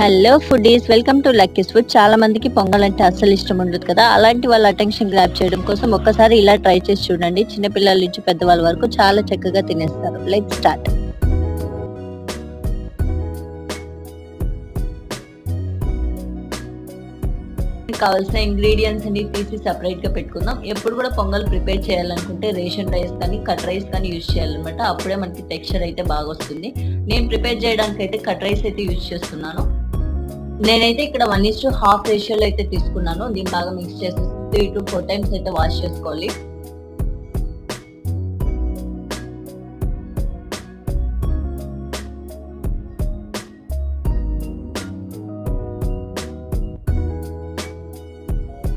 Hello foodies welcome to Lucky's food చాలా మందికి పొంగల్ అంటే అస్సలు ఇష్టం ఉండదు కదా. అలాంటి వాళ్ళ అటెన్షన్ గ్రాప్ చేయడం కోసం ఒక్కసారి ఇలా ట్రై చేసి చూడండి. చిన్నపిల్లల నుంచి పెద్దవాళ్ళ వరకు చాలా చక్కగా తినేస్తారు. లెట్ స్టార్ట్ కావాల్సిన ఇంగ్రీడియంట్స్ అన్ని తీసి సెపరేట్గా పెట్టుకుందాం. ఎప్పుడు కూడా పొంగల్ ప్రిపేర్ చేయాలనుకుంటే రేషన్ రైస్ కానీ కట్ రైస్ కానీ యూజ్ చేయాలన్నమాట. అప్పుడే మనకి టెక్స్చర్ అయితే బాగా వస్తుంది. నేను ప్రిపేర్ చేయడానికి అయితే కట్ రైస్ అయితే యూజ్ చేస్తున్నాను. నేనైతే ఇక్కడ వన్ ఇస్ టు హాఫ్ రేషియోలో అయితే తీసుకున్నాను. దీన్ని బాగా మిక్స్ చేసి త్రీ టు ఫోర్ టైమ్స్ అయితే వాష్ చేసుకోవాలి.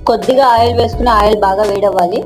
కొద్దిగా ఆయిల్ వేసుకుని ఆయిల్ బాగా వేడవ్వాలి.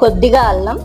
కొద్దిగా అల్లం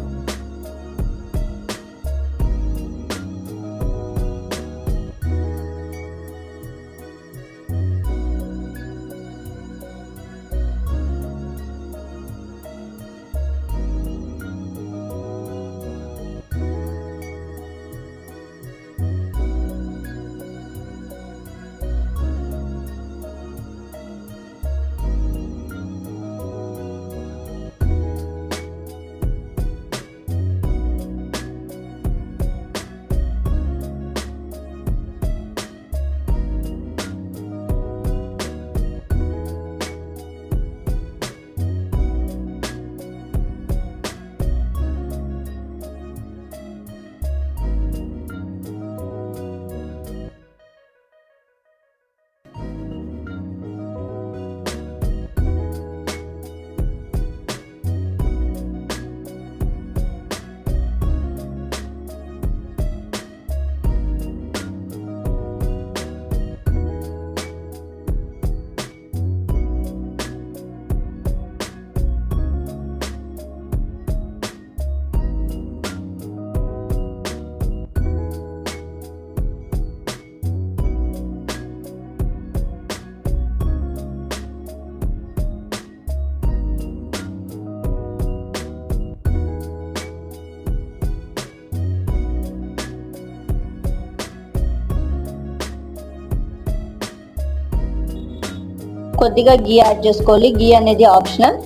కొద్దిగా గీ యాడ్ చేసుకోవాలి. గీ అనేది ఆప్షనల్.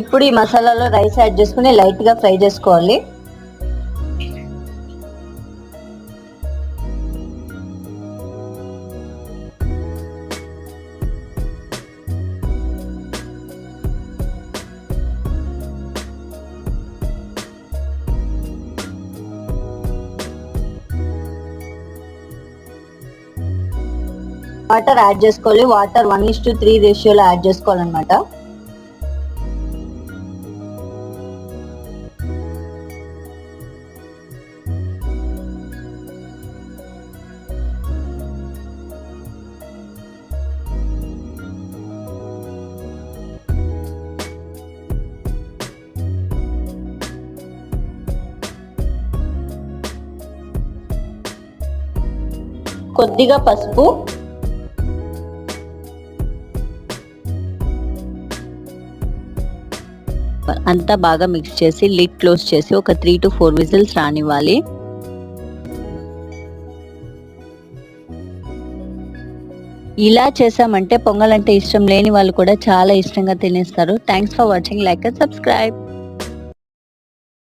ఇప్పుడు ఈ మసాలాలో రైస్ యాడ్ చేసుకుని లైట్గా ఫ్రై చేసుకోవాలి. వాటర్ యాడ్ చేసుకోవాలి. Water one is to three రేషియోలో యాడ్ చేసుకోవాలన్నమాట. కొద్దిగా పసుపు అంతా బాగా మిక్స్ చేసి లిడ్ క్లోజ్ చేసి ఒక త్రీ టు ఫోర్ విజిల్స్ రానివ్వాలి. ఇలా చేసామంటే పొంగల్ అంటే ఇష్టం లేని వాళ్ళు కూడా చాలా ఇష్టంగా తినేస్తారు. Thanks for watching like and subscribe